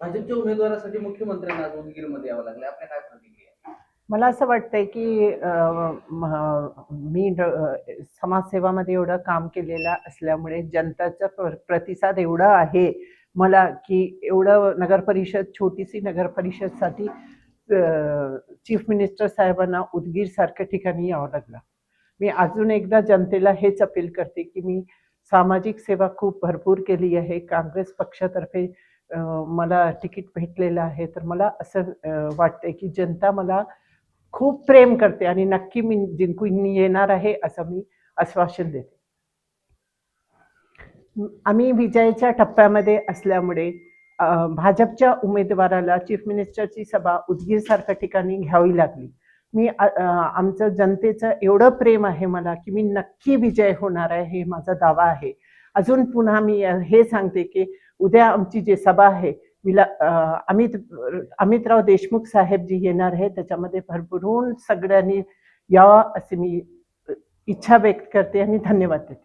भाजपच्या उमेदवारासाठी मुख्यमंत्र्यांना आज उदगीरमध्ये यावं लागलं आपल्या काय प्रतिक्रिया मला असं वाटतंय की अं, म- मी ड- समाजसेवामध्ये एवढं काम केलेलं असल्यामुळे जनताचा प्र- प्रतिसाद एवढा आहे मला की एवढं नगर परिषद छोटीशी नगर परिषदसाठी चीफ मिनिस्टर साहेबांना उदगीर सारख्या ठिकाणी यावं लागलं. मी अजून एकदा जनतेला हेच अपील करते की मी सामाजिक सेवा खूप भरपूर केली आहे. काँग्रेस पक्षातर्फे मला तिकीट भेटलेलं आहे. तर मला असं वाटतंय की जनता मला खूप प्रेम करते आणि नक्की मी जिंकून येणार आहे असं मी आश्वासन देते. आम्ही विजयाच्या टप्प्यामध्ये असल्यामुळे भाजपच्या उमेदवाराला चीफ मिनिस्टरची सभा उदगीरसारख्या ठिकाणी घ्यावी लागली. मी आमचं जनतेचं एवढं प्रेम आहे मला की मी नक्की विजय होणार आहे हे माझा दावा आहे. अजून पुन्हा मी हे सांगते की उद्या आमची जी सभा आहे विला अमित अमितराव देशमुख साहेब जी येणार आहे त्याच्यामध्ये भरभरून सगळ्यांनी यावा असे मी इच्छा व्यक्त करते आणि धन्यवाद देते.